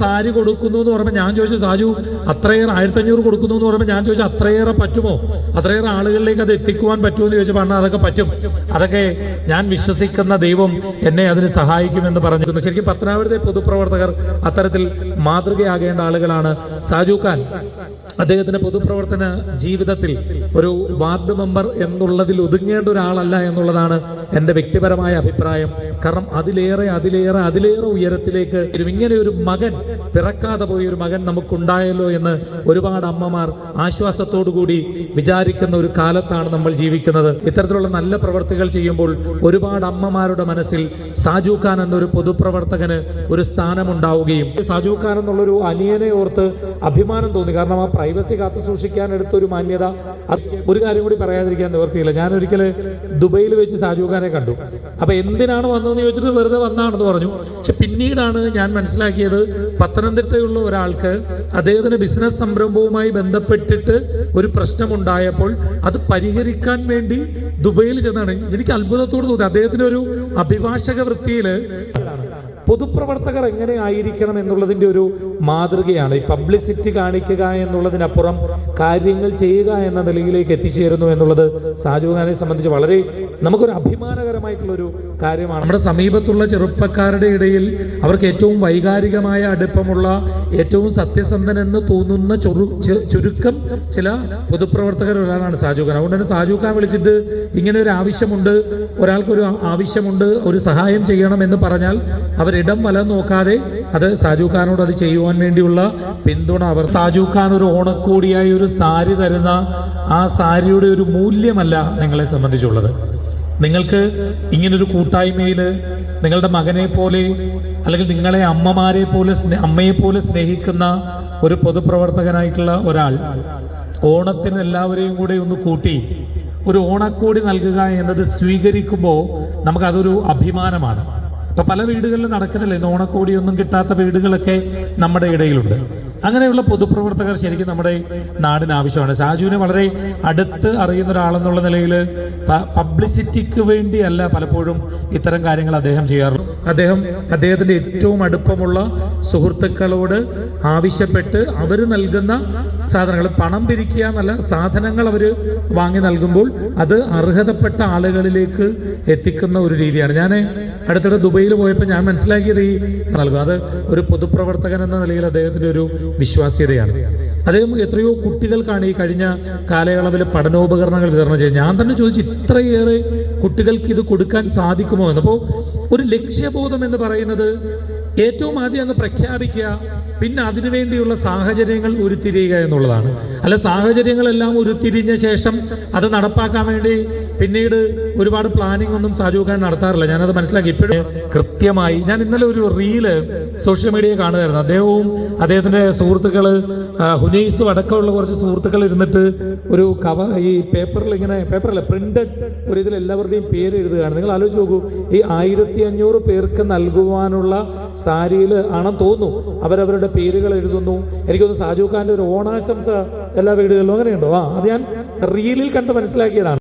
സാരി കൊടുക്കുന്നു എന്ന് പറയുമ്പോൾ ഞാൻ ചോദിച്ചു സാജു അത്രയേറെ ആയിരത്തഞ്ഞൂറ് കൊടുക്കുന്നു എന്ന് പറയുമ്പോൾ ഞാൻ ചോദിച്ചു അത്രയേറെ പറ്റുമോ? അത്രയേറെ ആളുകളിലേക്ക് അത് എത്തിക്കുവാൻ പറ്റുമോ എന്ന് ചോദിച്ചപ്പോൾ അണ്ണാ അതൊക്കെ പറ്റും. അതൊക്കെ ഞാൻ വിശ്വസിക്കുന്ന ദൈവം എന്നെ അതിന് സഹായിക്കുമെന്ന് പറഞ്ഞിരുന്നു ശരിക്കും പത്തനാപുരത്തെ പൊതുപ്രവർത്തകർ അത്തരത്തിൽ മാതൃകയാകേണ്ട ആളുകളാണ്. സാജു ഖാൻ അദ്ദേഹത്തിന്റെ പൊതുപ്രവർത്തന ജീവിതത്തിൽ ഒരു വാർഡ് മെമ്പർ എന്നുള്ളതിൽ ഒതുങ്ങേണ്ട ഒരാളല്ല എന്നുള്ളതാണ് എന്റെ വ്യക്തിപരമായ അഭിപ്രായം. കാരണം അതിലേറെ അതിലേറെ അതിലേറെ ഉയരത്തിലേക്ക് ഇങ്ങനെ ഒരു മകൻ പിറക്കാതെ പോയ ഒരു മകൻ നമുക്കുണ്ടായല്ലോ എന്ന് ഒരുപാട് അമ്മമാർ കൂടി വിചാരിക്കുന്ന ഒരു കാലത്താണ് നമ്മൾ ജീവിക്കുന്നത്. ഇത്തരത്തിലുള്ള നല്ല പ്രവർത്തികൾ ചെയ്യുമ്പോൾ ഒരുപാട് അമ്മമാരുടെ മനസ്സിൽ സാജു ഖാൻ എന്നൊരു പൊതുപ്രവർത്തകന് ഒരു സ്ഥാനമുണ്ടാവുകയും സാജു ഖാൻ എന്നുള്ളൊരു അനിയനെ ഓർത്ത് അഭിമാനം തോന്നി. കാരണം ആ പ്രൈവസി കാത്തു സൂക്ഷിക്കാൻ എടുത്തൊരു മാന്യത ഒരു കാര്യം കൂടി പറയാതിരിക്കാൻ നിവർത്തിയില്ല. ഞാൻ ഒരിക്കൽ ദുബൈയിൽ വെച്ച് സാജു ഖാനെ കണ്ടു. അപ്പൊ എന്തിനാണ് വന്നതെന്ന് ചോദിച്ചിട്ട് വെറുതെ വന്നാണെന്ന് പറഞ്ഞു. പക്ഷെ പിന്നീടാണ് ഞാൻ മനസ്സിലാക്കിയത് പത്തനംതിട്ടയുള്ള ഒരാൾക്ക് അദ്ദേഹത്തിന് ബിസിനസ് സംരംഭവുമായി ബന്ധപ്പെട്ടിട്ട് ഒരു പ്രശ്നമുണ്ടായപ്പോൾ അത് പരിഹരിക്കാൻ വേണ്ടി ദുബൈയിൽ ചെന്നാണ്. എനിക്ക് അത്ഭുതത്തോട് തോന്നി. അദ്ദേഹത്തിന് ഒരു അഭിഭാഷക വൃത്തിയിൽ പൊതുപ്രവർത്തകർ എങ്ങനെ ആയിരിക്കണം എന്നുള്ളതിന്റെ ഒരു മാതൃകയാണ്. ഈ പബ്ലിസിറ്റി കാണിക്കുക എന്നുള്ളതിനപ്പുറം കാര്യങ്ങൾ ചെയ്യുക എന്ന നിലയിലേക്ക് എത്തിച്ചേരുന്നു എന്നുള്ളത് സാജു ഖാനെ സംബന്ധിച്ച് വളരെ നമുക്കൊരു അഭിമാനകരമായിട്ടുള്ളൊരു കാര്യമാണ്. നമ്മുടെ സമീപത്തുള്ള ചെറുപ്പക്കാരുടെ ഇടയിൽ അവർക്ക് ഏറ്റവും വൈകാരികമായ അടുപ്പമുള്ള ഏറ്റവും സത്യസന്ധനെന്ന് തോന്നുന്ന ചൊറു ചുരുക്കം ചില പൊതുപ്രവർത്തകർ ഒരാളാണ് സാജു ഖാൻ. അതുകൊണ്ട് തന്നെ സാജു ഖാൻ വിളിച്ചിട്ട് ഇങ്ങനെ ഒരു ആവശ്യമുണ്ട് ഒരാൾക്കൊരു ആവശ്യമുണ്ട് ഒരു സഹായം ചെയ്യണം എന്ന് പറഞ്ഞാൽ അവരിടം വലം നോക്കാതെ അത് സാജു ഖാനോട് അത് ചെയ്യുവാൻ വേണ്ടിയുള്ള പിന്തുണ. അവർ സാജു ഖാൻ ഒരു ഓണക്കോടിയായി ഒരു സാരി തരുന്ന ആ സാരിയുടെ ഒരു മൂല്യമല്ല നിങ്ങളെ സംബന്ധിച്ചുള്ളത്. നിങ്ങൾക്ക് ഇങ്ങനൊരു കൂട്ടായ്മയിൽ നിങ്ങളുടെ മകനെ പോലെ അല്ലെങ്കിൽ നിങ്ങളെ അമ്മമാരെ പോലെ അമ്മയെ പോലെ സ്നേഹിക്കുന്ന ഒരു പൊതുപ്രവർത്തകനായിട്ടുള്ള ഒരാൾ ഓണത്തിന് എല്ലാവരെയും കൂടെ ഒന്ന് കൂട്ടി ഒരു ഓണക്കോടി നൽകുക എന്നത് സ്വീകരിക്കുമ്പോൾ നമുക്കതൊരു അഭിമാനമാണ്. ഇപ്പൊ പല വീടുകളിലും നടക്കുന്നില്ല. ഇന്ന് ഓണക്കോടിയൊന്നും കിട്ടാത്ത വീടുകളൊക്കെ നമ്മുടെ ഇടയിലുണ്ട്. അങ്ങനെയുള്ള പൊതുപ്രവർത്തകർ ശരിക്കും നമ്മുടെ നാടിന് ആവശ്യമാണ്. ഷാജുവിനെ വളരെ അടുത്ത് അറിയുന്ന ഒരാളെന്നുള്ള നിലയിൽ പബ്ലിസിറ്റിക്ക് വേണ്ടിയല്ല പലപ്പോഴും ഇത്തരം കാര്യങ്ങൾ അദ്ദേഹം ചെയ്യാറുള്ളൂ അദ്ദേഹം അദ്ദേഹത്തിന്റെ ഏറ്റവും അടുപ്പമുള്ള സുഹൃത്തുക്കളോട് ആവശ്യപ്പെട്ട് അവർ നൽകുന്ന സാധനങ്ങൾ പണം പിരിക്കുക എന്നല്ല സാധനങ്ങൾ അവർ വാങ്ങി നൽകുമ്പോൾ അത് അർഹതപ്പെട്ട ആളുകളിലേക്ക് എത്തിക്കുന്ന ഒരു രീതിയാണ്. ഞാൻ അടുത്തിടെ ദുബൈയിൽ പോയപ്പോൾ ഞാൻ മനസ്സിലാക്കിയത് ഈ നൽകും. അത് ഒരു പൊതുപ്രവർത്തകൻ എന്ന നിലയിൽ അദ്ദേഹത്തിന്റെ ഒരു വിശ്വാസ്യതയാണ്. അദ്ദേഹം എത്രയോ കുട്ടികൾക്കാണ് ഈ കഴിഞ്ഞ കാലയളവിൽ പഠനോപകരണങ്ങൾ വിതരണം ചെയ്യുന്നത് ഞാൻ തന്നെ ചോദിച്ചു ഇത്രയേറെ കുട്ടികൾക്ക് ഇത് കൊടുക്കാൻ സാധിക്കുമോ എന്ന്. അപ്പോൾ ഒരു ലക്ഷ്യബോധം എന്ന് പറയുന്നത് ഏറ്റവും ആദ്യം അങ്ങ് പ്രഖ്യാപിക്കുക പിന്നെ അതിനുവേണ്ടിയുള്ള സാഹചര്യങ്ങൾ ഉരുത്തിരിയുക എന്നുള്ളതാണ്. അല്ല സാഹചര്യങ്ങളെല്ലാം ഉരുത്തിരിഞ്ഞ ശേഷം അത് നടപ്പാക്കാൻ വേണ്ടി പിന്നീട് ഒരുപാട് പ്ലാനിംഗ് ഒന്നും സാജു ഖാൻ നടത്താറില്ല. ഞാനത് മനസ്സിലാക്കി. ഇപ്പോഴും കൃത്യമായി ഞാൻ ഇന്നലെ ഒരു റീൽ സോഷ്യൽ മീഡിയ കാണുമായിരുന്നു അദ്ദേഹവും അദ്ദേഹത്തിന്റെ സുഹൃത്തുക്കൾ ഹുനൈസും അടക്കമുള്ള കുറച്ച് സുഹൃത്തുക്കൾ ഇരുന്നിട്ട് ഒരു കവ ഈ പേപ്പറിൽ ഇങ്ങനെ പേപ്പറല്ല പ്രിന്റഡ് ഒരു ഇതിൽ എല്ലാവരുടെയും പേര് എഴുതുകയാണ്. നിങ്ങൾ ആലോചിച്ച് നോക്കൂ ഈ ആയിരത്തി അഞ്ഞൂറ് പേർക്ക് നൽകുവാനുള്ള സാരിയിൽ ആണെന്ന് തോന്നുന്നു. അവരവരുടെ പേരുകൾ എഴുതുന്നു. എനിക്കൊന്ന് സാജു ഖാന്റെ ഒരു ഓണാശംസ എല്ലാ വീടുകളിലും അങ്ങനെയുണ്ടോ? ആ അത് ഞാൻ റീലിൽ കണ്ട് മനസ്സിലാക്കിയതാണ്.